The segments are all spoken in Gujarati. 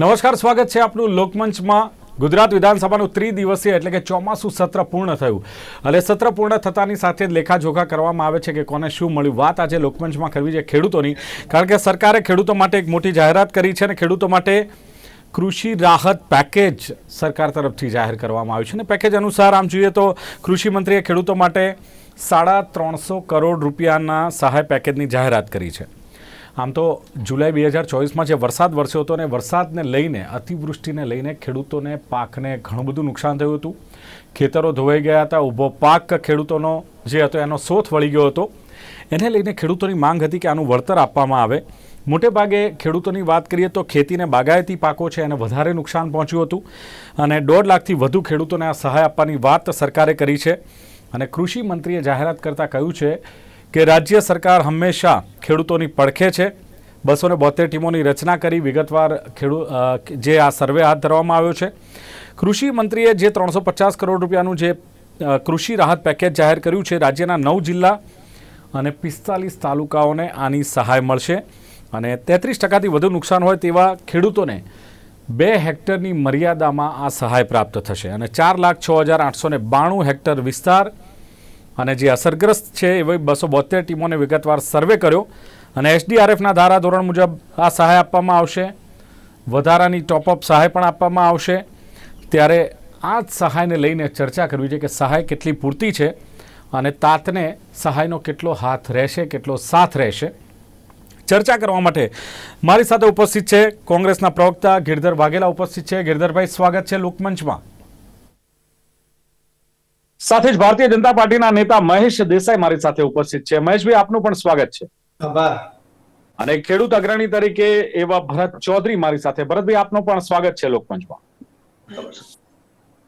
નમસ્કાર, સ્વાગત છે આપનું લોકમંચમાં. ગુજરાત વિધાનસભાનું ત્રિદિવસીય એટલે કે ચોમાસું સત્ર પૂર્ણ થયું. અને સત્ર પૂર્ણ થતાની સાથે જ લેખાજોખા કરવામાં આવે છે કે કોને શું મળ્યું. વાત આજે લોકમંચમાં કરવી છે ખેડૂતોની, કારણ કે સરકારે ખેડૂતો માટે એક મોટી જાહેરાત કરી છે અને ખેડૂતો માટે કૃષિ રાહત પેકેજ સરકાર તરફથી જાહેર કરવામાં આવ્યું છે. અને પેકેજ અનુસાર આમ જોઈએ તો કૃષિ મંત્રીએ ખેડૂતો માટે સાડા ત્રણસો કરોડ રૂપિયાના સહાય પેકેજની જાહેરાત કરી છે. આમ તો જુલાઈ બે હજાર ચોવીસમાં જે વરસાદ વરસ્યો હતો અને વરસાદને લઈને, અતિવૃષ્ટિને લઈને ખેડૂતોને પાકને ઘણું બધું નુકસાન થયું હતું. ખેતરો ધોવાઈ ગયા હતા. ઊભો પાક ખેડૂતોનો જે હતો એનો સોથ વળી ગયો હતો. એને લઈને ખેડૂતોની માંગ હતી કે આનું વળતર આપવામાં આવે. મોટે ભાગે ખેડૂતોની વાત કરીએ તો ખેતીને બાગાયતી પાકો છે એને વધારે નુકસાન પહોંચ્યું હતું અને દોઢ લાખથી વધુ ખેડૂતોને આ સહાય આપવાની વાત સરકારે કરી છે. અને કૃષિ મંત્રીએ જાહેરાત કરતાં કહ્યું છે કે રાજ્ય સરકાર હંમેશા ખેડૂતોની પડખે છે. બસો ને બોતેર ટીમોની રચના કરી વિગતવાર ખેડૂત જે આ સર્વે હાથ ધરવામાં આવ્યો છે. કૃષિ મંત્રીએ જે ત્રણસો પચાસ કરોડ રૂપિયાનું જે કૃષિ રાહત પેકેજ જાહેર કર્યું છે, રાજ્યના નવ જિલ્લા અને પિસ્તાલીસ તાલુકાઓને આની સહાય મળશે. અને તેત્રીસ ટકાથી વધુ નુકસાન હોય તેવા ખેડૂતોને બે હેક્ટરની મર્યાદામાં આ સહાય પ્રાપ્ત થશે. અને ચાર લાખ છ હજાર આઠસો બાણું હેક્ટર વિસ્તાર અને જે અસરગ્રસ્ત છે એવી બસો બોતેર ટીમોને વિગતવાર સર્વે કર્યો અને એસડીઆરએફના ધારાધોરણ મુજબ આ સહાય આપવામાં આવશે. વધારાની ટોપઅપ સહાય પણ આપવામાં આવશે. ત્યારે આ જ સહાયને લઈને ચર્ચા કરવી છે કે સહાય કેટલી પૂરતી છે અને તાતને સહાયનો કેટલો હાથ રહેશે, કેટલો સાથ રહેશે. ચર્ચા કરવા માટે મારી સાથે ઉપસ્થિત છે કોંગ્રેસના પ્રવક્તા ગિરધર વાઘેલા ઉપસ્થિત છે. ગિરધરભાઈ, સ્વાગત છે લોકમંચમાં. સાથે જ ભારતીય જનતા પાર્ટીના નેતા મહેશ દેસાઈ મારી સાથે ઉપસ્થિત છે. મહેશભાઈ આપનું પણ સ્વાગત છે. આભાર. અને ખેડૂત અગ્રણી તરીકે એવા ભરત ચૌધરી મારી સાથે. ભરતભાઈ આપનું પણ સ્વાગત છે લોકમંચમાં.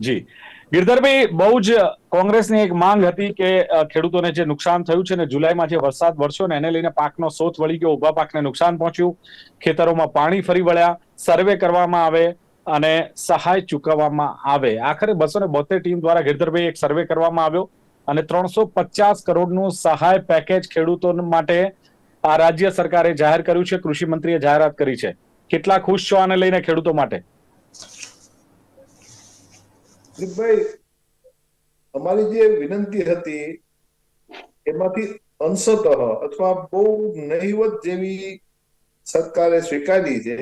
જી. ગિરધરભાઈ બહુ જ કોંગ્રેસની એક માંગ હતી કે ખેડૂતોને જે નુકસાન થયું છે ને જુલાઈમાં જે વરસાદ વરસ્યો ને એને લઈને પાકનો સોથ વળી ગયો ઊભા પાકને નુકસાન પહોંચ્યું. ખેતરોમાં પાણી ફરી વળ્યા. સર્વે કરવામાં આવે. અને સહાય ચૂકવવામાં આવે. આખરે બસો ને બોતેર ટીમ દ્વારા ગિરધરભાઈ એક સર્વે કરવામાં આવ્યો અને ત્રણસો પચાસ કરોડનું સહાય પેકેજ ખેડૂતો માટે આ રાજ્ય સરકારે જાહેર કર્યું છે, કૃષિ મંત્રીએ જાહેરાત કરી છે. કેટલા ખુશ છો આને લઈને ખેડૂતો માટે? અમારી જે વિનંતી હતી, એમાંથી અંશતઃ અથવા બહુ નહિવત જેવી સરકારે સ્વીકારી છે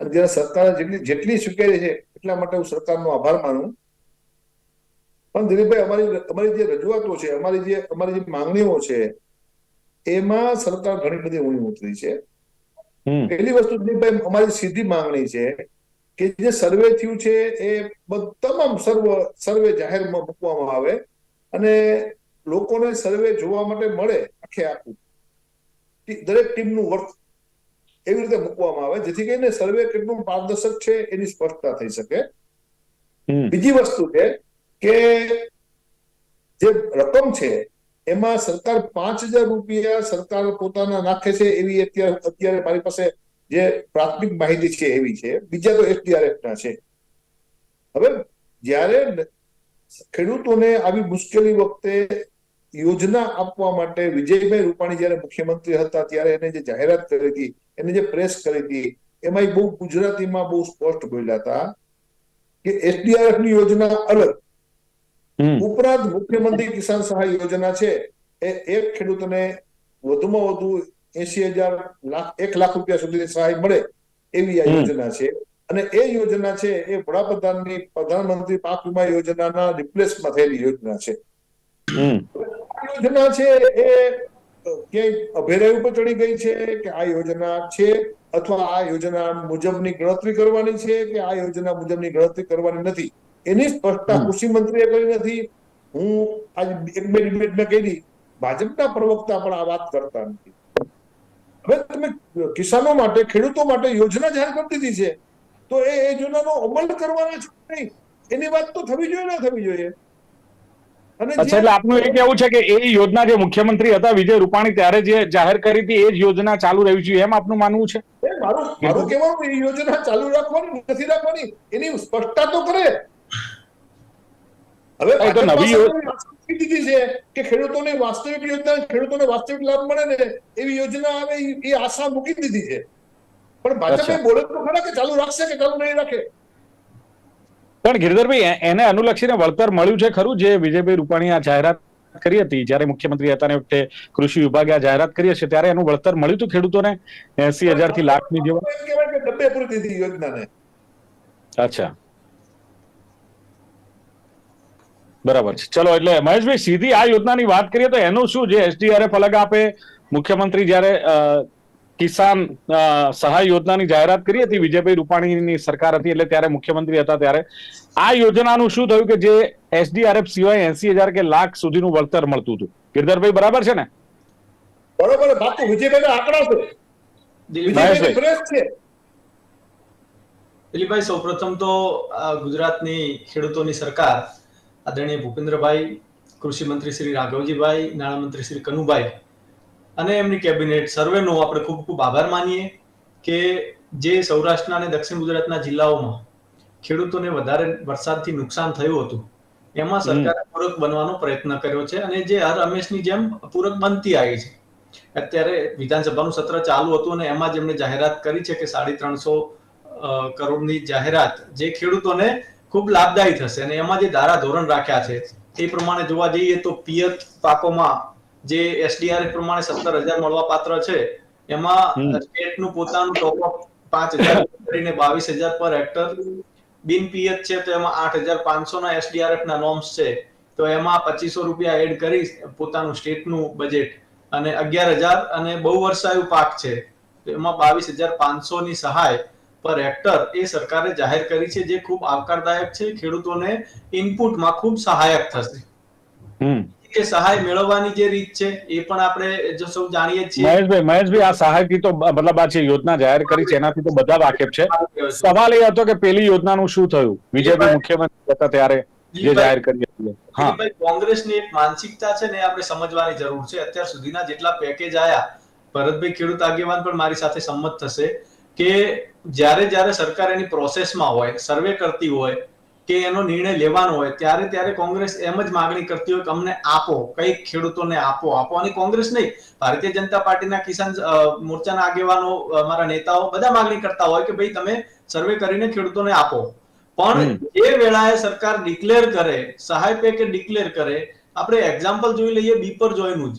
અને જ્યારે સરકારે જેટલી જેટલી સ્વીકારી છે એટલા માટે હું સરકારનો આભાર માનું. પણ દિલીપભાઈ અમારી અમારી જે રજૂઆતો છે અમારી જે અમારી જે માંગણીઓ છે એમાં સરકાર ઘણી બધી ઊણી ઉતરી છે. પહેલી વસ્તુ દિલીપભાઈ અમારી સીધી માંગણી છે કે જે સર્વે થયું છે એ બધ- તમામ સર્વ સર્વે જાહેરમાં મૂકવામાં આવે અને લોકોને સર્વે જોવા માટે મળે આખે આખું. દરેક ટીમનું વર્ક એવી રીતે મૂકવામાં આવે જેથી કરીને સર્વે કેટલું પારદર્શક છે એની સ્પષ્ટતા થઈ શકે. બીજી વસ્તુ છે કે જે રકમ છે એમાં સરકાર પાંચ હજાર રૂપિયા સરકાર પોતાના નાખે છે એવી અત્યારે અત્યારે મારી પાસે જે પ્રાથમિક માહિતી છે એવી છે. બીજા તો એસડીઆરએફ ના છે. હવે જ્યારે ખેડૂતોને આવી મુશ્કેલી વખતે યોજના આપવા માટે વિજયભાઈ રૂપાણી જયારે મુખ્યમંત્રી હતા ત્યારે એને જે જાહેરાત કરી હતી એને જે પ્રેસ કરી હતી એમાં બહુ ગુજરાતીમાં બહુ સ્પષ્ટ બોલ્યા હતા કે એસડીઆરએફની યોજના અલગ. ઉપરાંત મુખ્યમંત્રી કિસાન સહાય યોજના છે એ એક ખેડૂતને વધુમાં વધુ એસી હજાર લાખ એક લાખ રૂપિયા સુધીની સહાય મળે એવી આ યોજના છે. અને એ યોજના છે એ વડાપ્રધાનની પ્રધાનમંત્રી પાક વીમા યોજનાના રિપ્લેસમાં થયેલી યોજના છે. યોજના છે એ ક્યાંય અભેરાય ઉપર ચડી ગઈ છે કે આ યોજના છે અથવા આ યોજના મુજબની ગણતરી કરવાની છે કે આ યોજના મુજબની ગણતરી કરવાની નથી? એની સ્પષ્ટતા કૃષિ મંત્રીએ કરી નથી. હું આજ એક બે ડિબેટમાં કહી ભાજપના પ્રવક્તા પણ આ વાત કરતા નથી. હવે તમે કિસાનો માટે ખેડૂતો માટે યોજના જાહેર કરી દીધી છે. તો એ યોજનાનો અમલ કરવાના છો નહીં? એની વાત તો થવી જોઈએ ના થવી જોઈએ? અચ્છા એટલે આપનું એ કેવું છે કે એ યોજના જે મુખ્યમંત્રી હતા વિજય રૂપાણી ત્યારે જે જાહેર કરી હતી એ જ યોજના ચાલુ રહી છે એમ આપનું માનવું છે? મારું મારું કહેવાનું એ યોજના ચાલુ રાખવાની નથી રાખવાની એની સ્પષ્ટતા તો કરે. હવે તો નવી દીધી છે કે ખેડૂતોને વાસ્તવિક યોજના ખેડૂતોને વાસ્તવિક લાભ મળે ને એવી યોજના આવે એ- એ આશા મૂકી દીધી છે. પણ ભાજપે બોલે તો ખરા કે ચાલુ રાખશે કે ચાલુ નહીં રાખે? પણ ગિરધરભાઈ એને અનુલક્ષીને વળતર મળ્યું છે ખરું? જે વિજયભાઈ રૂપાણી આ જાહેરાત કરી હતી જ્યારે મુખ્યમંત્રી હતા ને વખતે કૃષિ વિભાગે આ જાહેરાત કરી હશે ત્યારે એનું વળતર મળ્યું હતું ખેડૂતોને? એસી હજારથી જેવા? ડબ્બે પૂરી દીધી યોજનાને. અચ્છા. બરાબર છે. ચલો એટલે મહેશભાઈ સીધી આ યોજનાની વાત કરીએ તો એનું શું? જે એસડીઆરએફ અલગ આપે મુખ્યમંત્રી જ્યારે કિસાન સહાય યોજનાની જાહેરાત કરી હતી. વિજયભાઈ રૂપાણીની સરકાર હતી એટલે ત્યારે મુખ્યમંત્રી હતા ત્યારે. આ યોજનાનું શું થયું કે જે એસડીઆરએફ સિવાય એસી હજાર કે લાખ સુધીનું વળતર મળતું હતું? ગિરધરભાઈ બરાબર છે ને? બરોબર બાપુ વિજયભાઈ આંકડા છે. દિલીપભાઈ સૌપ્રથમ તો આ ગુજરાતની ખેડૂતોની સરકાર આદરણીય ભૂપેન્દ્રભાઈ કૃષિ મંત્રી શ્રી રાઘવજીભાઈ નાણામંત્રી શ્રી કનુભાઈ અને એમની કેબિનેટ. સર્વેનો આપણે ખૂબ ખૂબ આભાર માનીએ કે જે સૌરાષ્ટ્રના અને દક્ષિણ ગુજરાતના જિલ્લાઓમાં ખેડૂતોને વધારે વરસાદથી નુકસાન થયું હતું એમાં સરકારે પૂરક બનવાનો પ્રયત્ન કર્યો છે અને જે હર હંમેશની જેમ પૂરક બનતી આવી છે. અત્યારે વિધાનસભાનું સત્ર ચાલુ હતું અને એમાં જ એમણે જાહેરાત કરી છે કે સાડી ત્રણસો કરોડની જાહેરાત જે ખેડૂતોને ખૂબ લાભદાયી થશે અને એમાં જે ધારા ધોરણ રાખ્યા છે એ પ્રમાણે જોવા જઈએ તો પિયત પાકોમાં જે એસડીઆરએફ પ્રમાણે સત્તર હજાર મળવા પાત્ર છે એમાં સ્ટેટનું પોતાનું ટોપઅપ પાંચ હજાર કરીને બાવીસ હજાર પર હેક્ટર. બિન પિયત છે તો એમાં આઠ હજાર પાંચસો ના એસડીઆરએફ ના નોર્મ્સ છે તો એમાં પચીસો રૂપિયા એડ કરી પોતાનું સ્ટેટનું બજેટ અને અગિયાર હજાર અને બહુ વર્ષાયુ પાક છે તો એમાં બાવીસ હજાર પાંચસો ની સહાય પર હેક્ટર એ સરકારે જાહેર કરી છે જે ખૂબ આવકારદાયક છે ખેડૂતોને ઇનપુટમાં ખૂબ સહાયક થશે. હમ. કે સહાય મેળવવાની જે રીત છે એ પણ આપણે જો સૌ જાણીએ છીએ. મહેશભાઈ મહેશભાઈ આ સહાયથી તો મતલબ આ જે યોજના જાહેર કરી છે એનાથી તો બધા વાકેફ છે. સવાલ એ હતો કે પેલી યોજનાનું શું થયું? વિજયભાઈ મુખ્યમંત્રી હતા ત્યારે જે જાહેર કરી હતી. હા. કોંગ્રેસની એક માનસિકતા છે ને આપણે સમજવાની જરૂર છે. અત્યાર સુધીના જેટલા પેકેજ આયા ભરતભાઈ ખેડૂત આગેવાન પણ મારી સાથે સંમત થશે કે જ્યારે જ્યારે સરકાર એની પ્રોસેસમાં હોય સર્વે કરતી હોય કે એનો નિર્ણય લેવાનો હોય ત્યારે ત્યારે કોંગ્રેસ એમ જ માગણી કરતી હોય કે અમને આપો કઈ ખેડૂતોને આપો આપો અને કોંગ્રેસ નહીં. ભારતીય જનતા પાર્ટીના કિસાન મોરચાના આગેવાનો અમારા નેતાઓ બધા માગણી કરતા હોય કે ભાઈ તમે સર્વે કરીને ખેડૂતોને આપો. પણ એ વેળાએ સરકાર ડિક્લેર કરે સહાય પેકેજ ડિક્લેર કરે આપણે એક્ઝામ્પલ જોઈ લઈએ બીપર જોઈનું જ.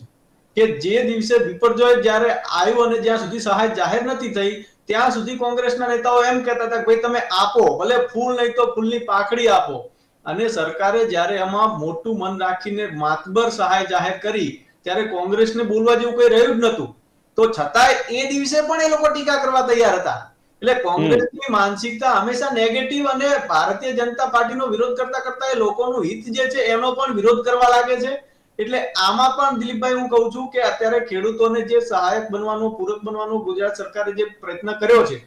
કે જે દિવસે વિપર્જોય જ્યારે આવ્યું અને જ્યાં સુધી સહાય જાહેર નથી થઈ, ત્યાં સુધી કોંગ્રેસના નેતાઓ એમ કહેતા હતા કે ભાઈ તમે આપો, ભલે ફૂલ નહીં તો ફૂલની પાખડી આપો. અને સરકારે જ્યારે એમાં મોટું મન રાખીને માતબર સહાય જાહેર કરી, ત્યારે કોંગ્રેસને બોલવા જેવું કોઈ રહ્યું જ નહોતું. તો છતાંય એ દિવસે પણ એ લોકો ટીકા કરવા તૈયાર હતા. એટલે કોંગ્રેસની માનસિકતા હંમેશા નેગેટિવ અને ભારતીય જનતા પાર્ટીનો વિરોધ કરતા કરતા એ લોકોનું હિત જે છે એનો પણ વિરોધ કરવા લાગે છે. એટલે આમાં પણ દિલીપભાઈ હું કહું છું કે અત્યારે ખેડૂતોને જે સહાયક બનવાનો પૂરક બનવાનો ગુજરાત સરકારે જે પ્રયત્ન કર્યો છે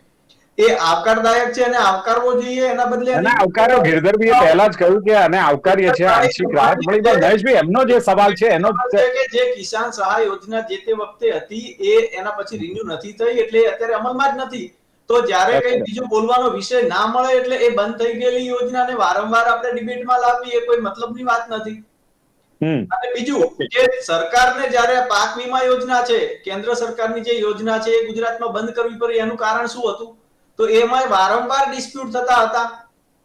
એ આવકારદાયક છે અને આવકારવો જોઈએ એના બદલે અને આવકારો ગિરધરભાઈએ પહેલા જ કહ્યું કે અને આવકારીએ છે આંશિક રાહત મળી. પણ નરેશભાઈ એમનો જે સવાલ છે એનો કે જે કિસાન સહાય યોજના જે તે વખતે હતી એ એના પછી રિન્યુ નથી થઈ એટલે અત્યારે અમલમાં જ નથી. તો જ્યારે કઈ બીજો બોલવાનો વિષય ના મળે એટલે એ બંધ થઈ ગયેલી યોજનાને વારંવાર આપણે ડિબેટમાં લાવવી એ કોઈ મતલબની વાત નથી. અને બીજું કે સરકારને જ્યારે પાક વીમા યોજના છે, કેન્દ્ર સરકારની જે યોજના છે એ ગુજરાતમાં બંધ કરવી પડી, એનું કારણ શું હતું? તો એમાં વારંવાર ડિસ્પ્યુટ થતા હતા.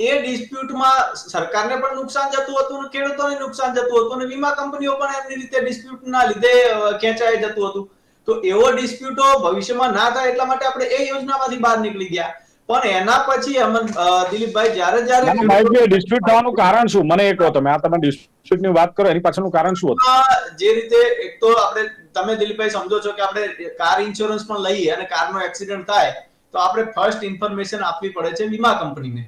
એ ડિસ્પ્યુટમાં સરકારને પણ નુકસાન જતું હતું અને ખેડૂતોને નુકસાન જતું હતું અને વીમા કંપનીઓ પણ એમની રીતે ડિસ્પ્યુટના લીધે ખેંચાઈ જતું હતું. તો એવો ડિસ્પ્યુટો ભવિષ્યમાં ના થાય એટલા માટે આપણે એ યોજનામાંથી બહાર નીકળી ગયા. પણ એના પછી અમન દિલીપભાઈ જ્યારે જ્યારે ના, ના, ડિસ્પ્યુટ થવાનું કારણ શું? મને એ કહો તમે. આ તમે ડિસ્પ્યુટની વાત કરો એની પાછળનું કારણ શું હતું? જે રીતે એક તો આપણે તમે દિલીપભાઈ સમજો છો કે આપણે કાર ઇન્સ્યોરન્સ પણ લઈએ અને કારનો એક્સિડન્ટ થાય તો આપણે ફર્સ્ટ ઇન્ફોર્મેશન આપવી પડે છે વીમા કંપનીને.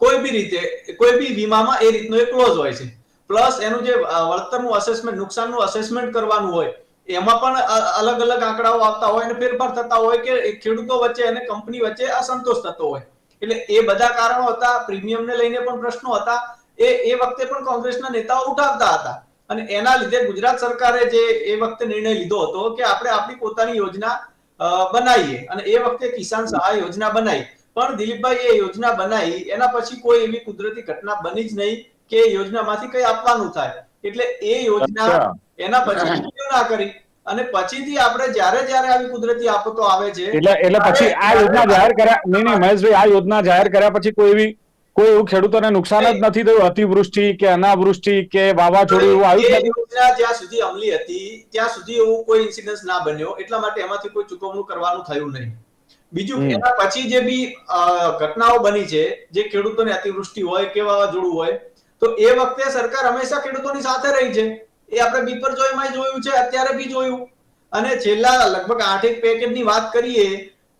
કોઈ બી રીતે કોઈ બી વીમામાં એ રીતનો એક ક્લોઝ હોય છે. પ્લસ એનું જે વળતરનું અસેસમેન્ટ નુકસાનનું અસેસમેન્ટ કરવાનું હોય એમાં પણ અલગ અલગ આંકડાઓ આવતા હોય અને ફેરફાર થતા હોય કે ખેડૂતો વચ્ચે અને કંપની વચ્ચે અસંતોષ થતો હોય. એટલે એ બધા કારણો હતા પ્રીમિયમને લઈને પણ પ્રશ્નો હતા. એ એ વખતે પણ કોંગ્રેસના નેતાઓ ઉઠાવતા હતા. અને એના લીધે ગુજરાત સરકારે જે એ વખતે નિર્ણય લીધો હતો કે આપણે આપણી પોતાની યોજના બનાવીએ. અને એ વખતે કિસાન સહાય યોજના બનાવી. પણ દિલીપભાઈ એ યોજના બનાવી. એના પછી કોઈ એવી કુદરતી ઘટના બની જ નહીં કે એ યોજનામાંથી કઈ આપવાનું થાય. એટલે એ યોજના એના પછી ના કરી. અને પછીથી આપણે જ્યારે જ્યારે આવી કુદરતી આફતો આવે છે એટલે એટલે પછી આ યોજના જાહેર કર્યા નહીં નહીં મહેશભાઈ આ યોજના જાહેર કર્યા પછી કોઈ એવી કોઈ એવું ખેડૂતોને નુકસાન જ નથી થયું? અતિવૃષ્ટિ કે અનાવૃષ્ટિ કે વાવાઝોડું એવું આવ્યું નથી? યોજના જ્યાં સુધી અમલી હતી ત્યાં સુધી એવું કોઈ ઇન્સિડન્સ ના બન્યો. એટલા માટે એમાંથી કોઈ ચૂકવણું કરવાનું થયું નહીં. બીજું. એના પછી જે બી ઘટનાઓ બની છે જે ખેડૂતોને અતિવૃષ્ટિ હોય કે વાવાઝોડું હોય તો એ વખતે સરકાર હંમેશા ખેડૂતોની સાથે રહી છે. એ આપણે બિપરજોયમાં જોયું છે અત્યારે બી જોયું. અને છેલ્લા લગભગ આઠેક પેકેજની વાત કરીએ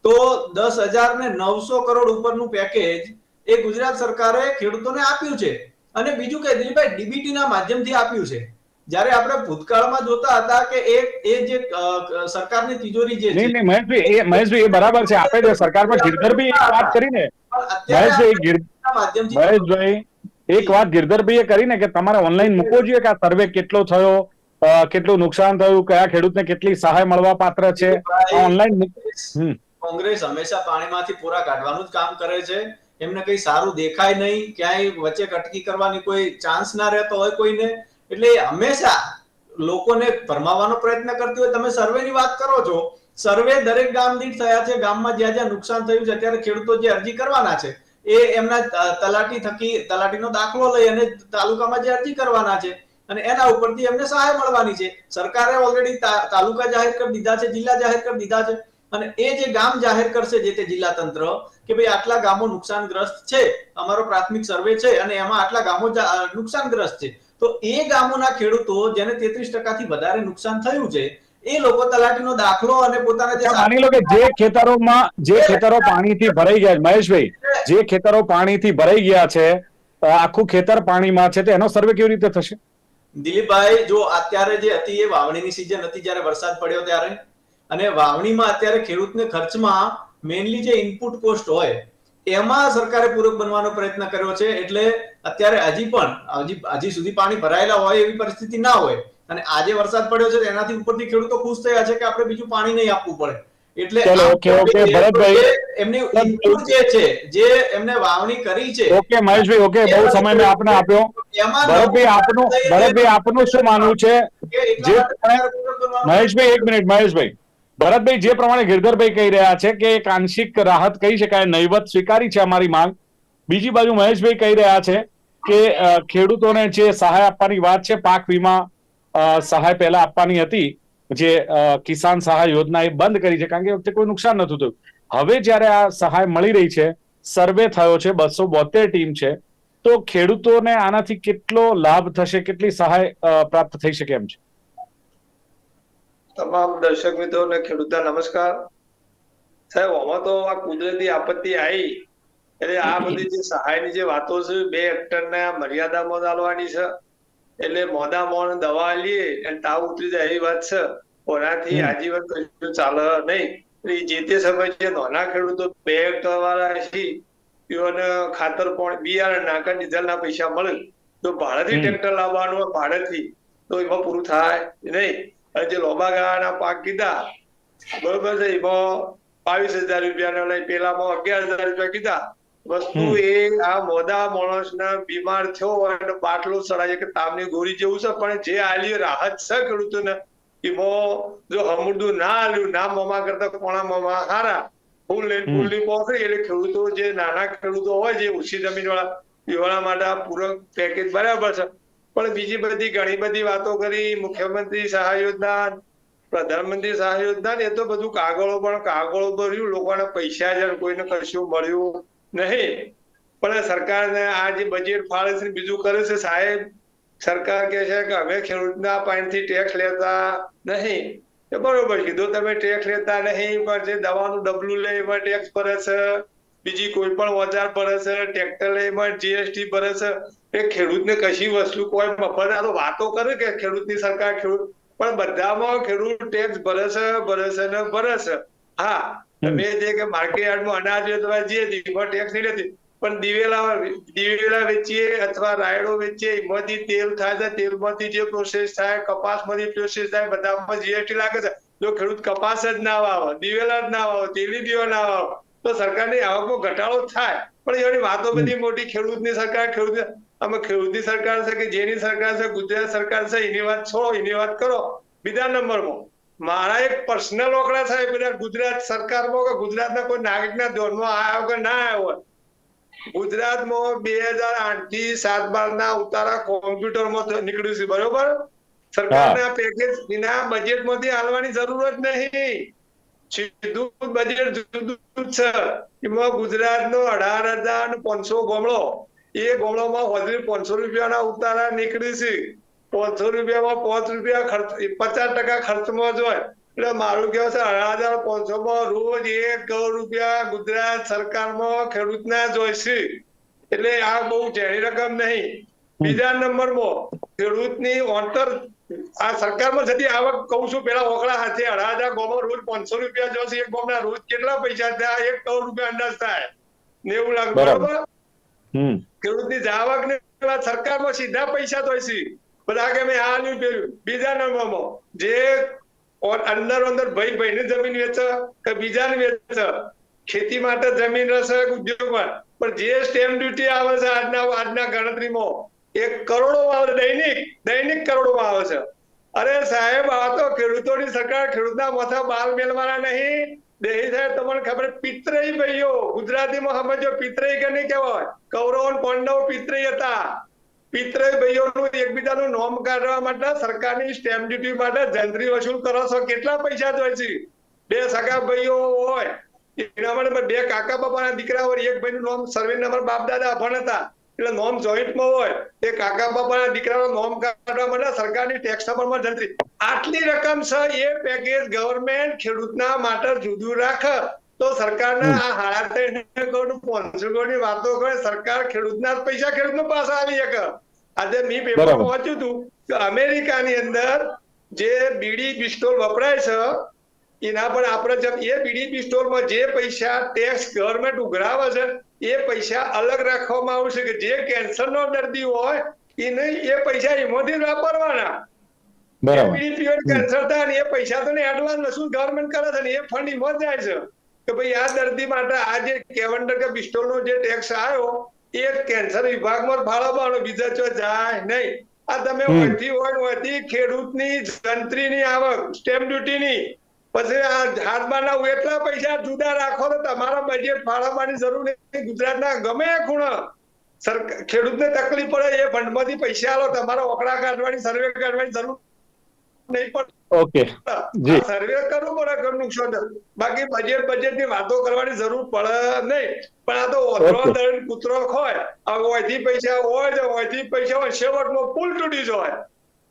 તો દસ હજાર ને નવસો કરોડ ઉપરનું પેકેજ એ ગુજરાત સરકારે ખેડૂતોને આપ્યું છે. અને બીજું કે દિલીપભાઈ ડીબીટી ના માધ્યમથી આપ્યું છે. જ્યારે આપણે ભૂતકાળમાં જોતા હતા કે એ એ જે સરકારની તિજોરી જે નહીં નહીં મહેશભાઈ એ મહેશભાઈ એ બરાબર છે. આપણે સરકારમાં ગિરધર બી વાત કરીને મહેશભાઈ મહેશભાઈ એક વાત ગિરધરભાઈએ કરીને કે તમારે ઓનલાઈન મૂકવો જોઈએ કે આ સર્વે કેટલો થયો કેટલું નુકસાન થયું કયા ખેડૂતને કેટલી સહાય મળવા પાત્ર છે? ઓનલાઈન કોંગ્રેસ હંમેશા પાણીમાંથી પૂરા કાઢવાનું જ કામ કરે છે. એમને કઈ સારું દેખાય નહીં ક્યાંય વચ્ચે કટકી કરવાની કોઈ ચાન્સ ના રહેતો હોય કોઈને. એટલે હંમેશા લોકોને ભરમાવવાનો પ્રયત્ન કરતી હોય. તમે સર્વેની વાત કરો છો સર્વે દરેક ગામ દીઠ થયા છે. ગામમાં જ્યાં જ્યાં નુકસાન થયું છે અત્યારે ખેડૂતો જે અરજી કરવાના છે એ એમના તલાટી થકી, તલાટીનો દાખલો લઈ અને તાલુકામાં જે અરજી કરવાના છે અને એના ઉપરથી એમને સહાય મળવાની છે. સરકારે ઓલરેડી તાલુકા જાહેર કરી દીધા છે, જિલ્લા જાહેર કરી દીધા છે અને એ જે ગામ જાહેર કરશે જે તે જિલ્લા તંત્ર કે ભાઈ આટલા ગામો નુકસાનગ્રસ્ત છે, અમારો પ્રાથમિક સર્વે છે અને એમાં આટલા ગામો નુકસાનગ્રસ્ત છે. તો એ ગામોના ખેડૂતો જેને તેત્રીસ ટકાથી વધારે નુકસાન થયું છે એ લોકો તલાટીનો દાખલો અને પોતાના જે માની લો કે જે ખેતરોમાં જે ખેતરો પાણીથી ભરાઈ ગયા છે, મહેશભાઈ જે ખેતરો પાણીથી ભરાઈ ગયા છે આખું ખેતર પાણીમાં છે તો એનો સર્વે કેવી રીતે થશે? દિલીપભાઈ જો અત્યારે જે હતી એ વાવણીની સિઝન હતી જ્યારે વરસાદ પડ્યો ત્યારે અને વાવણીમાં અત્યારે ખેડૂતને ખર્ચમાં મેઇનલી જે ઇનપુટ કોસ્ટ હોય એમાં સરકારે પૂરક બનવાનો પ્રયત્ન કર્યો છે એટલે અત્યારે હજી પણ હજી હજી સુધી પાણી ભરાયેલા હોય એવી પરિસ્થિતિ ના હોય અને આજે વરસાદ પડ્યો છે એનાથી ઉપરથી ખેડૂતો ખુશ થયા છે કે આપણે બીજું પાણી નહીં આપવું પડે. એટલે ઓકે, ઓકે, ભરતભાઈ. એમની ઇનપુટ જે છે જે એમને વાવણી કરી છે ઓકે મહેશભાઈ ઓકે બહુ સમય મેં આપને આપ્યો. ભરતભાઈ આપનું ભરતભાઈ આપનું શું માનવું છે? જે મહેશભાઈ એક મિનિટ મહેશભાઈ. ભરતભાઈ જે પ્રમાણે ગિરધરભાઈ કહી રહ્યા છે કે એક આંશિક રાહત કહી શકાય નહીવત સ્વીકારી છે અમારી માંગ. બીજી બાજુ મહેશભાઈ કહી રહ્યા છે કે ખેડૂતોને જે સહાય આપવાની વાત છે પાક વીમા સહાય પહેલા આપવાની હતી જે કિસાન સહાય યોજના એ બંધ કરી છે કારણ કે વખતે કોઈ નુકસાન નતું થયું. હવે જ્યારે આ સહાય મળી રહી છે, સર્વે થયો છે, બસો બોતેર ટીમ છે, તો ખેડૂતોને આનાથી કેટલો લાભ થશે, કેટલી સહાય પ્રાપ્ત થઈ શકે એમ છે? તમામ દર્શક મિત્રોને ખેડૂતના નમસ્કાર. સાહેબ, આમાં તો આ કુદરતી આપત્તિ આવી એટલે આ બધી જે સહાયની જે વાતો છે, બે હેક્ટરના મર્યાદામાં ચાલવાની છે. એટલે મોદા મોણ દવા લઈએ અને તાવ ઉતરી જાય એવી વાત છે. ઓનાથી આજીવન કશું ચાલે નહીં. જે તે સમય જે નાના ખેડૂતો બે હેક્ટર વાળા છે ખાતર પણ બિયારણ નાકા ડીઝલના પૈસા મળે. તો ભાડેથી. ટ્રેક્ટર લાવવાનું હોય ભાડેથી તો એમાં પૂરું થાય નહીં. અને જે લોબા ગાળાના પાક કીધા બરોબર છે એમાં બાવીસ હજાર રૂપિયા લઈ પેલામાં અગિયાર હજાર રૂપિયા કીધા. વસ્તુ એ આ મોદા માણસને બીમાર થયો હોય અને બાટલો સડાય કે તામની ગોરી જેવું છે પણ જે આલી રાહત છે ખેડૂતોને એમાં જો હમુરદું ના આલ્યું ના મમા કરતા કોણા મમા હારા ફૂલ લઈને. ફૂલની પોખરી એટલે ખેડૂતો જે નાના ખેડૂતો હોય જે ઓછી જમીન વાળા એવાળા માટે આ પૂરક પેકેજ બરાબર છે પણ બીજી બધી ઘણી બધી વાતો કરી મુખ્યમંત્રી સહાય યોજના પ્રધાનમંત્રી સહાય યોજના એ તો બધું કાગળો પણ કાગળો ભર્યું લોકોને પૈસા જ કોઈને કશું મળ્યું નહીં, પણ સરકારને આ જે બજેટ ફાળે છે બીજું કરે છે, સાહેબ, સરકાર કે છે કે અમે ખેડૂતના પાણીથી ટેક્સ લેતા નહીં. એ બરોબર કીધું, તમે ટેક્સ લેતા નહીં, પણ જે દવાનું ડબલું લે એમાં ટેક્સ ભરે છે, બીજી કોઈ પણ ઓજાર ભરે છે ટ્રેક્ટર લે એમાં જીએસટી ભરે છે. એ ખેડૂતને કશી વસ્તુ, કોઈ મફત, આ તો વાતો કરે કે ખેડૂતની સરકાર ખેડૂત, પણ બધામાં ખેડૂત ટેક્સ ભરે છે ભરે છે ને ભરે છે. હા તમે જે કે માર્કેટ યાર્ડમાં અનાજ વેચવા જઈએ એમાં ટેક્સ નહીં લેતી પણ દિવેલા દિવેલા વેચીએ અથવા રાયડો વેચીએ એમાંથી તેલ થાય છે તેલમાંથી જે પ્રોસેસ થાય કપાસમાંથી પ્રોસેસ થાય બધામાં જીએસટી લાગે છે. જો ખેડૂત કપાસ જ ના વાવો દિવેલા જ ના વાવો તેલી દીવા ના વાવો તો સરકારની આવકમાં ઘટાડો થાય. પણ એની વાતો બધી મોટી ખેડૂતની સરકાર ખેડૂત અમે ખેડૂતની સરકાર છે કે જેની સરકાર છે ગુજરાત સરકાર છે એની વાત છોડો એની વાત કરો. બીજા નંબરમાં મારા એક પર્સનલ ઓકડા સાહેબ ગુજરાત સરકારમાં કે ગુજરાતના કોઈ નાગરિકના ધોરણમાં આવ્યો કે ના આવ્યો હોય. ગુજરાતમાં બે હજાર આઠથી સાત બાર ના ઉતારા કોમ્પ્યુટરમાં નીકળ્યું છે બરોબર? સરકારના પેકેજ વિના બજેટમાંથી હાલવાની જરૂર જ નહીં. સીધું બજેટ જુદું છે. એમાં ગુજરાતનો અઢાર હજાર પાંચસો ગોમડો એ ગોમડોમાં હોજરી પાંચસો રૂપિયાના ઉતારા નીકળી છે. પાંચસો રૂપિયામાં પાંચ રૂપિયા ખર્ચ પચાસ ટકા ખર્ચમાં જ હોય. એટલે મારું કહેવું છે અઢાર હજાર પાંચસો માં રોજ એક કરોડ રૂપિયા ગુજરાત સરકારમાં ખેડૂતના જોઈશે એટલે આ બહુ ઝેરી રકમ નહીં. બીજા નંબરમાં ખેડૂતની ઓંતર આ સરકારમાં જતી આવક કહું છું પેલા ઓકળા હાથે અઢાર હજાર ગોમાં રોજ પાંચસો રૂપિયા જોશે એક ગોમના રોજ કેટલા પૈસા થયા? એક કરોડ રૂપિયા અંદાજ થાય. નેવું લાખ. બરાબર. ખેડૂતની જાવક ને સરકારમાં સીધા પૈસા તો છે. બધા કે મેં આ નહીં પેલું બીજા નંબરમાં જે અંદર અંદર ભાઈ ભાઈની જમીન વેચે કે બીજાને વેચે, ખેતી માટે જમીન રહેશે ઉદ્યોગમાં. પણ જે સ્ટેમ્પ ડ્યુટી આવે છે આજના આજના ગણતરીમાં એક કરોડો આવે દૈનિક દૈનિક કરોડોમાં આવે છે. અરે સાહેબ, આ તો ખેડૂતોની સરકાર ખેડૂતના માથા બાલ મેળવાના નહીં. દેહી સાહેબ, તમને ખબર પિત્રઈ ભાઈઓ, ગુજરાતીમાં સમજો પિત્રઈ કે નહીં કહેવાય? કૌરવ પાંડવ પિત્રઈ હતા. પિત્રઈ ભાઈઓનું એકબીજાનું નોમ કાઢવા માટે સરકારની સ્ટેમ્પ ડ્યુટી માટે જંત્રી વસૂલ કરો છો, કેટલા પૈસા જોઈએ છે? બે સગા ભાઈઓ હોય, એના માટે બે કાકા બાપાના દીકરા હોય, એક ભાઈનું નોમ સર્વે નંબર બાપ દાદા અભણ હતા. એટલે નોમ જોઈન્ટમાં હોય, એ કાકા બાપાના દીકરાનો નોમ કાઢવા માટે સરકારની ટેક્સ નંબરમાં જંત્રી આટલી રકમ છે, એ પેકેજ ગવર્મેન્ટ ખેડૂતના માટે જુદું રાખે. તો સરકારના આ હાડા ત્રણ કરોડ પાંચસો કરોડની વાતો કરે સરકાર ખેડૂતના પૈસા ખેડૂતનો પાસે આવી શકે. આજે મી પેપર વાંચ્યું હતું કે અમેરિકાની અંદર જે બીડી પિસ્તોલ વપરાય છે એના પર આપણે જેમ એ બીડી પિસ્તોલમાં જે પૈસા ટેક્સ ગવર્મેન્ટ ઉઘરાવે છે એ પૈસા અલગ રાખવામાં આવશે કે જે કેન્સરનો દર્દી હોય એને એ પૈસા એમાંથી વાપરવાના. બરાબર. કેન્સર થાય ને એ પૈસા તો એડવાન્સ શું ગવર્મેન્ટ કરે છે ને એ ફંડ એમાં જાય છે. કે ભાઈ આ દર્દી માટે આ જે કેવન્ડર કે પિસ્તોલ નો જે ટેક્સ આવ્યો એ કેન્સર વિભાગમાં ફાળવવાનો બીજા ચો જાય નહીં. આ તમે હમ. વધી હોય ને વધી ખેડૂતની જંત્રીની આવક સ્ટેમ્પ ડ્યુટીની પછી આ હાથમાંના એટલા પૈસા જુદા રાખો તો તમારા બજેટ ફાળવવાની જરૂર નહીં. ગુજરાતના ગમે ખૂણા ખેડૂતને તકલીફ પડે એ ફંડમાંથી પૈસા આલો તમારા ઓકડા કાઢવાની સર્વે કાઢવાની જરૂર નહીં પણ ઓકે. જી. સર્વે કરવું પડે ઘરનું શોધન બાકી બજેટ બજેટની વાતો કરવાની જરૂર પડે નહીં. પણ આ તો ઓથરો Okay. કૂતરો હોય આ ઓયથી પૈસા હોય તો ઓયથી પૈસા હોય છેવટમાં પુલ તૂટી જાય.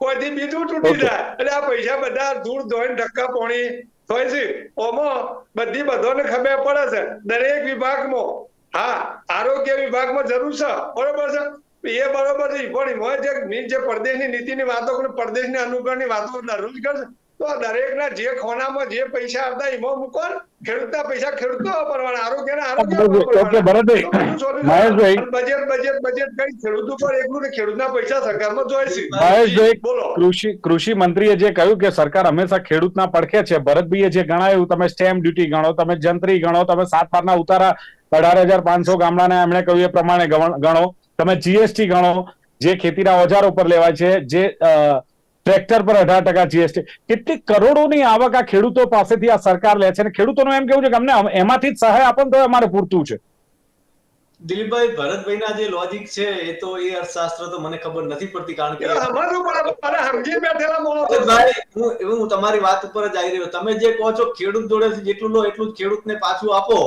કોઈથી બીજું તૂટી જાય. એટલે આ પૈસા બધા ધૂળ ધોઈને ધક્કા પોણી હોય છે. ઓમાં બધી બધોને ખબર પડે છે. દરેક વિભાગમાં. હા આરોગ્ય વિભાગમાં જરૂર છે. બરોબર છે? એ બરોબર છે. પણ એમાં જે મીન જે પરદેશની નીતિની વાતો પરદેશની અનુકરણની વાતો દરરોજ કરશે તો દરેકના જે ખોનામાં જે પૈસા આવતા એમાં મૂકો ને. ખેડૂતના પૈસા ખેડૂતો વાપરવાના. આરોગ્યના આરોગ્ય. મહેશભાઈ. બજેટ બજેટ બજેટ કઈ ખેડૂત ઉપર એકલું ને ખેડૂતના પૈસા સરકારમાં જોઈએ છે મહેશભાઈ બોલો. કૃષિ કૃષિ મંત્રીએ જે કહ્યું કે સરકાર હંમેશા ખેડૂતના પડખે છે. ભરતભાઈએ જે ગણાયું તમે સ્ટેમ્પ ડ્યુટી ગણો તમે જંત્રી ગણો તમે સાત પારના ઉતારા અઢાર હજાર પાંચસો ગામડાને એમણે કહ્યું એ પ્રમાણે ગણો. તમે જીએસટી ગણો જે ખેતીના ઓજારો પર લેવાય છે જે ટ્રેક્ટર પર અઢાર ટકા જીએસટી કેટલી કરોડોની આવક આ ખેડૂતો પાસેથી આ સરકાર લે છે અને ખેડૂતોનું એમ કેવું છે કે અમને એમાંથી જ સહાય આપો તો અમારે પૂરતું છે. દિલીપભાઈ ભરતભાઈના જે લોજિક છે એ તો એ અર્થશાસ્ત્ર તો મને ખબર નથી પડતી કારણ કે હું તમારી વાત ઉપર જ આવી રહ્યો. તમે જે કહો છો ખેડૂત જોડેથી જેટલું લો એટલું જ ખેડૂતને પાછું આપો.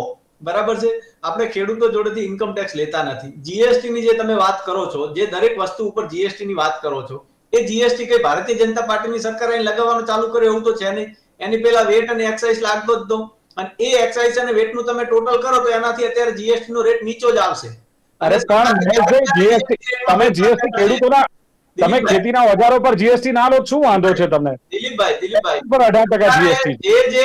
બરાબર છે? આપણે ખેડૂતો જોડેથી ઇન્કમ ટેક્સ લેતા નથી. જીએસટી ની જે તમે વાત કરો છો જે દરેક વસ્તુ ઉપર જીએસટી ની વાત કરો છો એ જીએસટી કઈ ભારતીય જનતા પાર્ટીની સરકારે લગાવવાનું ચાલુ કર્યું એવું તો છે નહીં. એની પહેલા વેટ અને એક્સાઇઝ લાગતો જ દો અને એ એક્સાઇઝ અને વેટનું તમે ટોટલ કરો તો એનાથી અત્યારે જીએસટી નો રેટ નીચો જ આવશે. અરે પણ જીએસટી તમે જીએસટી ખેડૂતોના તમે ખેતીના ઓજારો પર જીએસટી ના લો શું વાંધો છે તમને? દિલીપભાઈ દિલીપભાઈ. પર અઢાર ટકા જીએસટી જે જે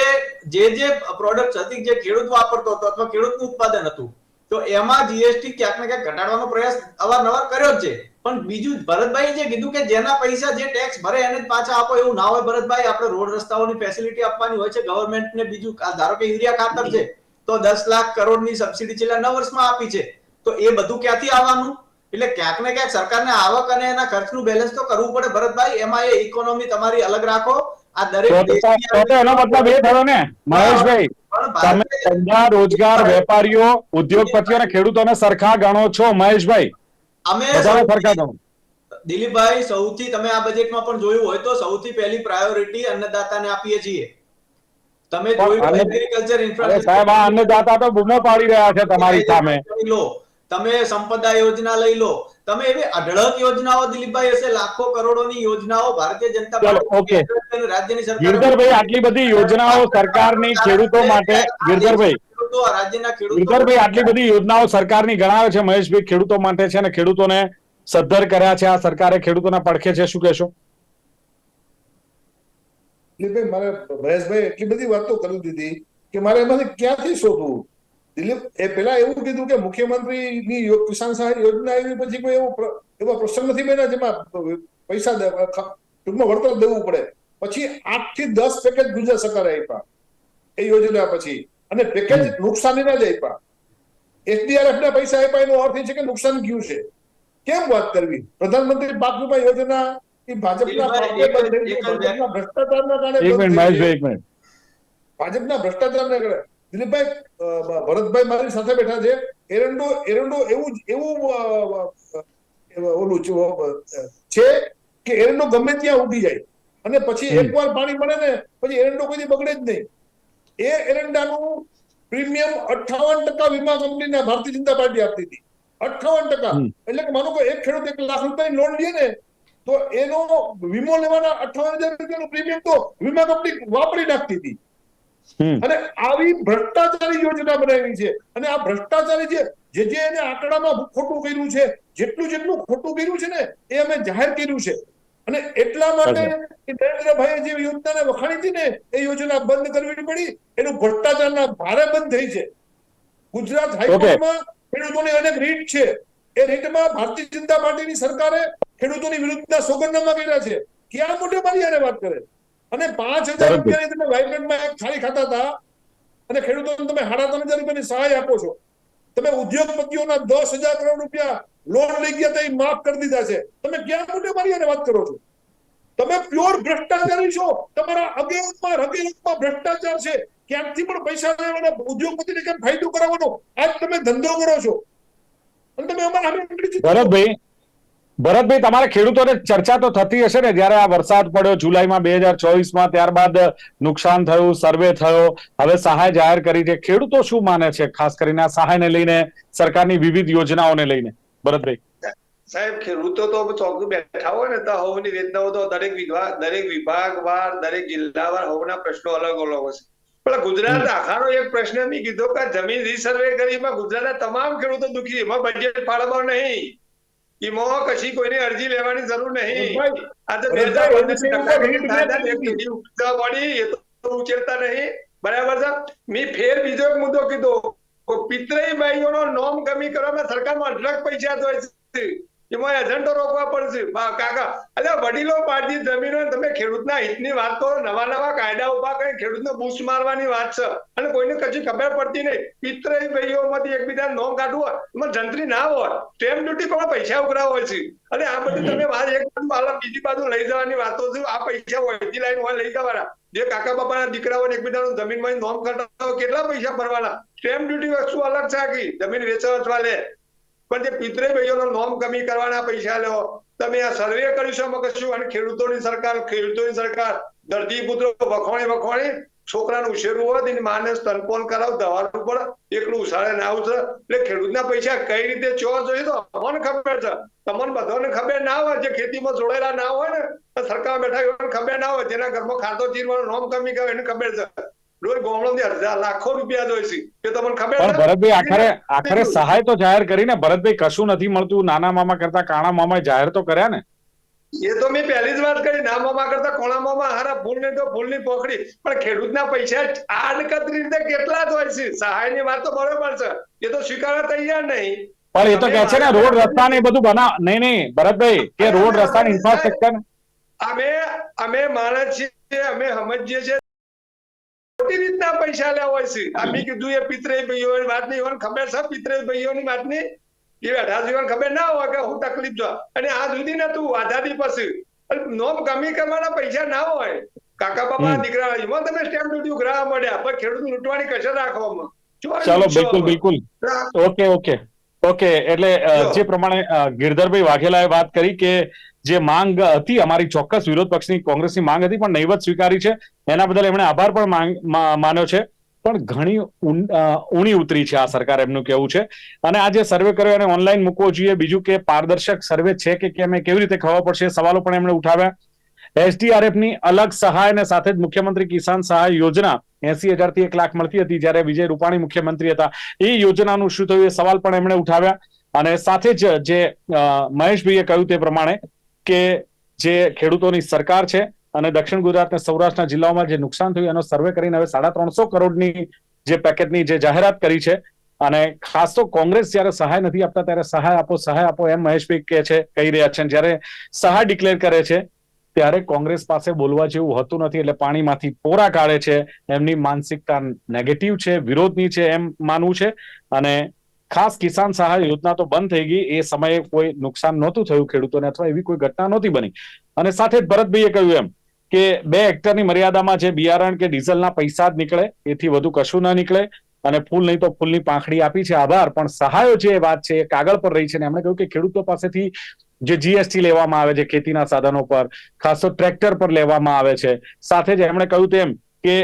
જે જે પ્રોડક્ટ હતી જે ખેડૂત વાપરતો હતો અથવા ખેડૂતનું ઉત્પાદન હતું તો એમાં જીએસટી ક્યાંક ને ક્યાંક ઘટાડવાનો પ્રયાસ અવારનવાર કર્યો જ છે. પણ બીજું ભરતભાઈ જે કીધું કે જેના પૈસા જે ટેક્સ ભરે એને જ પાછા આપો એવું ના હોય ભરતભાઈ આપણે રોડ રસ્તાઓની ફેસિલિટી આપવાની હોય છે ગવર્મેન્ટ ને બીજું ધારો કે યુરિયા ખાતર છે તો દસ લાખ કરોડની સબસિડી છેલ્લા નવ વર્ષમાં આપી છે. તો એ બધું ક્યાંથી આવવાનું? એટલે ક્યાંક ને ક્યાંક સરકારને આવક અને એના ખર્ચનું બેલેન્સ તો કરવું પડે. ભરતભાઈ એમાં એ ઇકોનોમી તમારી અલગ રાખો. આ દરેક એનો મતલબ એ થયો ને મહેશભાઈ તમે ધંધા રોજગાર વેપારીઓ ઉદ્યોગપતિઓ અને ખેડૂતોને સરખા ગણો છો મહેશભાઈ. અમે સરખા ગણો. દિલીપભાઈ સૌથી તમે આ બજેટમાં પણ જોયું હોય તો સૌથી પહેલી પ્રાયોરિટી અન્નદાતાને આપીએ છીએ. તમે જોયું એગ્રીકલ્ચર ઇન્ફ્રાસ્ટ્રક્ચર સાહેબ આ અન્નદાતા તો બૂમો પાડી રહ્યા છે તમારી સામે. લો તમે સંપદા યોજના લઈ લો. તમે એવી અઢળક યોજનાઓ દિલીપભાઈ હશે લાખો કરોડોની યોજનાઓ ભારતીય જનતા પાર્ટી રાજ્યની સરકાર ગિરધરભાઈ આટલી બધી યોજનાઓ સરકારની ખેડૂતો માટે ગિરધરભાઈ. ખેડૂતો રાજ્યના ખેડૂતો ગિરધરભાઈ આટલી બધી યોજનાઓ સરકારની ગણાવે છે મહેશભાઈ ખેડૂતો માટે છે અને ખેડૂતોને સદ્ધર કર્યા છે આ સરકારે ખેડૂતોના પડખે છે શું કહેશો? દિલીપભાઈ મારે મહેશભાઈ એટલી બધી વાતો કરી દીધી કે મારે એમાંથી ક્યાંથી શોધવું? દિલીપ એ પેલા એવું કીધું કે મુખ્યમંત્રીની કિસાન સહાય યોજના આવી પછી કોઈ એવો એવો પ્રસંગ નથી બન્યા જેમાં પૈસા ટૂંકમાં વળતર દેવું પડે. પછી આઠથી દસ પેકેજ ગુજરાત સરકારે આપ્યા એ યોજના પછી. અને પેકેજ નુકસાનીના જ આપ્યા. એસડીઆરએફ ના પૈસા આપ્યા એનો અર્થ એ છે કે નુકસાન ગયું છે. કેમ વાત કરવી? પ્રધાનમંત્રી પાક વીમા યોજના એ ભાજપના ભ્રષ્ટાચારના કારણે ભાજપના ભ્રષ્ટાચારના કારણે દિલીપભાઈ ભરતભાઈ મારી સાથે બેઠા છે. એરંડો એરંડો એવું એવું ઓલું છે, કે એરંડો ગમે ત્યાં ઉગી જાય. અને પછી. એકવાર પાણી મળે ને પછી એરંડો કોઈ બગડે જ નહીં. એ એરંડાનું પ્રીમિયમ અઠાવન ટકા વીમા કંપનીને ભારતીય જનતા પાર્ટી આપતી હતી. અઠાવન ટકા. એટલે કે માનો કે એક ખેડૂત એક લાખ રૂપિયાની લોન લે ને તો એનો વીમો લેવાના અઠાવન હજાર રૂપિયાનું પ્રીમિયમ તો વીમા કંપની વાપરી નાખતી હતી. અને આવી ભ્રષ્ટાચારી યોજના બનાવી છે. અને આ ભ્રષ્ટાચારી જે જે જે એને આંકડામાં ખોટું કર્યું છે જેટલું જેટલું ખોટું કર્યું છે ને એ અમે જાહેર કર્યું છે. અને એટલા માટે નરેન્દ્રભાઈએ જે યોજનાને વખાણી હતી ને એ યોજના બંધ કરવી પડી. એનું ભ્રષ્ટાચારના ભારે બંધ થઈ છે. ગુજરાત હાઈકોર્ટમાં ખેડૂતોની અનેક રીટ છે. એ રીટમાં ભારતીય જનતા પાર્ટીની સરકારે ખેડૂતોની વિરુદ્ધના સોગંદનામા કર્યા છે. ક્યાં મોટે મારી વાત કરે? અને પાંચ હજાર રૂપિયાની તમે વાઇબ્રન્ટમાં એક થાળી ખાતા હતા અને ખેડૂતોને તમે સાડા ત્રણ હજાર રૂપિયાની સહાય આપો છો. તમે ઉદ્યોગપતિઓના દસ હજાર કરોડ રૂપિયા લોન લઈ ગયા તો એ માફ કરી દીધા છે. તમે ક્યાં મોટે મારી અને વાત કરો છો? તમે પ્યોર ભ્રષ્ટાચારી છો. તમારા અગેવમાં હકીકતમાં ભ્રષ્ટાચાર છે. ક્યાંકથી પણ પૈસા લેવાના ઉદ્યોગપતિને કેમ ફાયદો કરાવવાનો? આજ તમે ધંધો કરો છો. અને તમે અમારા સામે. ભરતભાઈ ભરતભાઈ તમારે ખેડૂતોને ચર્ચા તો થતી હશે ને? જયારે આ વરસાદ પડ્યો જુલાઈમાં બે હજાર ચોવીસમાં ત્યારબાદ નુકસાન થયું સર્વે થયો. હવે સહાય જાહેર કરી છે. ખેડૂતો શું માને છે? ખાસ કરીને આ સહાયને લઈને સરકારની વિવિધ યોજનાઓને લઈને. ભરતભાઈ. સાહેબ ખેડૂતો તો ચોક બેઠા હોય ને તો હવની વેદનાઓ તો દરેક વિભાગ દરેક વિભાગ વાર દરેક જિલ્લા વાર હવના પ્રશ્નો અલગ અલગ હશે પણ ગુજરાત આખાનો એક પ્રશ્ન મેં કીધો કે જમીન રીસર્વે કરી એમાં ગુજરાતના તમામ ખેડૂતો દુખી એમાં બજેટ ફાળવવા નહીં. એમાં કશી કોઈને અરજી લેવાની જરૂર નહીં. આ તો પડી એ તો ઉછેરતા નહીં. બરાબર છે? મેં ફેર બીજો એક મુદ્દો કીધો. પિતરાઈ ભાઈઓનો નોમ કમી કરવામાં સરકારમાં અઢળક પૈસા તો છે. એમાં એજન્ટો રોકવા પડશે. કાકા એટલે વડીલો પાડતી જમીનો તમે ખેડૂતના હિતની વાત કરો નવા નવા કાયદા ઊભા કરી ખેડૂતને બૂસ્ટ મારવાની વાત છે. અને કોઈને કશું ખબર પડતી નહીં. પિત્ર ભાઈઓમાંથી એકબીજા નોમ કાઢવું હોય એમાં જંત્રી ના હોય. સ્ટેમ્પ ડ્યુટી પણ પૈસા ઉઘરાવ હોય છે? અને આ બધી તમે વાત એક આલો, બીજી બાજુ લઈ જવાની વાતો છે. આ પૈસા વહેતી લાઈન હોય લઈ જવાના. જે કાકા બાપાના દીકરાઓને એકબીજાનું જમીનમાં નોમ કાઢવા કેટલા પૈસા ભરવાના? સ્ટેમ્પ ડ્યુટી વસ્તુ અલગ છે આખી. જમીન વેચવા લે. પણ જે પિતરે ભાઈઓનો નોમ કમી કરવાના પૈસા લો. તમે આ સર્વે કર્યું છે આમાં કશું? અને ખેડૂતોની સરકાર ખેડૂતોની સરકાર, દર્દી પુત્રો વખોણી વખોણી છોકરાનું ઉછેરવું હોય તેની માને સ્તનપોન કરાવ, દવાનું પણ એકલું ઉછાળે ના ઉછળે. એટલે ખેડૂતના પૈસા કઈ રીતે ચો જોઈએ તો અમને ખબર છે. તમને બધાને ખબર ના હોય, જે ખેતીમાં જોડાયેલા ના હોય ને સરકાર બેઠા એને ખબર ના હોય. જેના ઘરમાં ખાતો ચીરવાનો નોમ કમી કરે, એને ખબર છે. રોજ ગોમડો હજાર લાખો રૂપિયા જોઈ છે. કે તમને ખબર પણ ભરતભાઈ આખરે આખરે સહાય તો જાહેર કરીને ભરતભાઈ કશું નથી મળતું નાના મામા કરતા કાણા મામા જાહેર તો કર્યા ને? એ તો મેં પહેલી જ વાત કરી નામામાં કરતા કોણામાં હારા ભૂલ ને તો ફૂલની પોખડી પણ ખેડૂતના પૈસા આડકતરી રીતે કેટલા જ હોય છે? સહાયની વાત તો બરોબર છે. એ તો સ્વીકારવા તૈયાર નહીં. પણ એ તો કે છે ને રોડ રસ્તા ને બધું બના નહીં નહીં ભરતભાઈ કે રોડ રસ્તા ઇન્ફ્રાસ્ટ્રક્ચર અમે અમે માણસ છીએ અમે સમજીએ છીએ ખોટી રીતના પૈસા લેવા હોય છે. આ મેં કીધું એ પિતરે ભાઈઓની વાત નહીં હોય ખબર છે પિતરે ભાઈઓની વાત નહીં એ બેઠા જીવન ખબર ના હોય કે હું તકલીફ જો અને આ સુધી નતું આઝાદી પછી નોમ કમી કરવાના પૈસા ના હોય. કાકા બાપા. દીકરા એમાં તમે સ્ટેમ્પ ડ્યુટી ઉઘરાવા મળ્યા પણ ખેડૂત લૂંટવાની કશે રાખવામાં? ચાલો બિલકુલ બિલકુલ. Okay okay. ઓકે એટલે જે. પ્રમાણે ગિરધરભાઈ વાઘેલાએ વાત કરી કે જે માંગ હતી, અમારી ચોક્કસ વિરોધ પક્ષની કોંગ્રેસની માંગ હતી, પણ નહીવત સ્વીકારી છે. એના બદલ એમણે આભાર પણ માન્યો છે. પણ ઘણી ઊણી ઉતરી છે આ સરકાર એમનું કેવું છે. અને આ જે સર્વે કર્યો એને ઓનલાઈન મૂકવો જોઈએ. બીજું કે પારદર્શક સર્વે છે કે કેમ કેવી રીતે ખબર પડશે? સવાલો પણ એમણે ઉઠાવ્યા. એસડીઆરએફની અલગ સહાય અને સાથે જ મુખ્યમંત્રી કિસાન સહાય યોજના એસી હજારથી એક લાખ મળતી હતી જ્યારે વિજય રૂપાણી મુખ્યમંત્રી હતા. એ યોજનાનું શું થયું એ સવાલ પણ એમણે ઉઠાવ્યા. અને સાથે જ જે મહેશભાઈએ કહ્યું તે પ્રમાણે કે જે ખેડૂતોની સરકાર છે અને દક્ષિણ ગુજરાત અને સૌરાષ્ટ્રના જિલ્લાઓમાં જે નુકસાન થયું એનો સર્વે કરીને હવે સાડા ત્રણસો કરોડની જે પેકેટની જે જાહેરાત કરી છે. અને ખાસ તો કોંગ્રેસ જ્યારે સહાય નથી આપતા ત્યારે સહાય આપો સહાય આપો એમ મહેશભાઈ કે છે, કહી રહ્યા છે. જયારે સહાય ડિક્લેર કરે છે, ત્યારે કોંગ્રેસ પાસે બોલવા જેવું હોતું નથી એટલે પાણીમાંથી પોરા કાઢે છે. એમની માનસિકતા નેગેટિવ છે, વિરોધની છે એમ માનવું છે. અને ખાસ કિસાન સહાય યોજના તો બંધ થઈ ગઈ. એ સમયે કોઈ નુકસાન નહોતું થયું ખેડૂતોને અથવા એવી કોઈ ઘટના નહોતી બની. અને સાથે જ ભરતભાઈએ કહ્યું એમ કે બે હેક્ટરની મર્યાદામાં જે બિયારણ કે ડીઝલના પૈસા જ નીકળે, એથી વધુ કશું ના નીકળે અને ફૂલ નહીં તો ફૂલની પાંખડી આપી છે. આભાર. પણ સહાયો જે વાત છે એ કાગળ પર રહી છે ને એમણે કહ્યું કે ખેડૂતો પાસેથી જે જીએસટી લેવામાં આવે છે, ખેતીના સાધનો પર, ખાસ તો ટ્રેક્ટર પર લેવામાં આવે છે. સાથે જ એમણે કહ્યું તેમ કે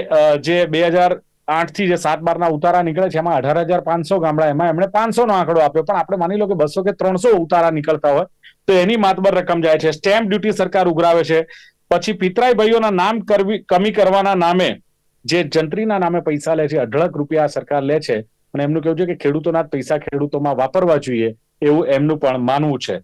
જે બે હજાર આઠથી જે સાત બારના ઉતારા નીકળે છે, એમાં અઢાર હજાર પાંચસો ગામડા, એમાં એમણે પાંચસો નો આંકડો આપ્યો. પણ આપણે માની લો કે બસો કે ત્રણસો ઉતારા નીકળતા હોય, તો એની માતબર રકમ જાય છે. સ્ટેમ્પ ડ્યુટી સરકાર ઉઘરાવે છે. પછી પિતરાઈ ભાઈઓના નામ કરવી, કમી કરવાના નામે જે જંત્રીના નામે પૈસા લે છે, અઢળક રૂપિયા સરકાર લે છે, અને એમનું કેવું છે કે ખેડૂતોના પૈસા ખેડૂતોમાં વાપરવા જોઈએ એવું એમનું પણ માનવું છે.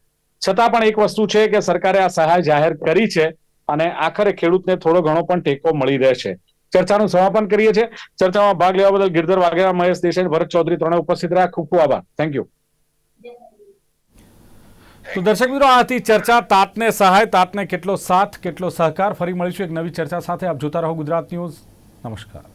છતાં પણ એક વસ્તુ છે કે સરકારે આ સહાય જાહેર કરી છે અને આખરે ખેડૂતને થોડો ઘણો પણ ટેકો મળી રહેશે. ચર્ચાનું સમાપન કરીએ છીએ. ચર્ચામાં ભાગ લેવા બદલ ગિરધર વાઘેલા, મહેશ દેસાઈ, ભરત ચૌધરી ત્રણે ઉપસ્થિત રહ્યા. ખૂબ ખૂબ આભાર. થેન્ક યુ તો દર્શક મિત્રો આ હતી ચર્ચા તાતને સહાય, તાતને કેટલો સાથ, કેટલો સહકાર. ફરી મળીશું એક નવી ચર્ચા સાથે. આપ જોતા રહો ગુજરાત ન્યૂઝ. નમસ્કાર.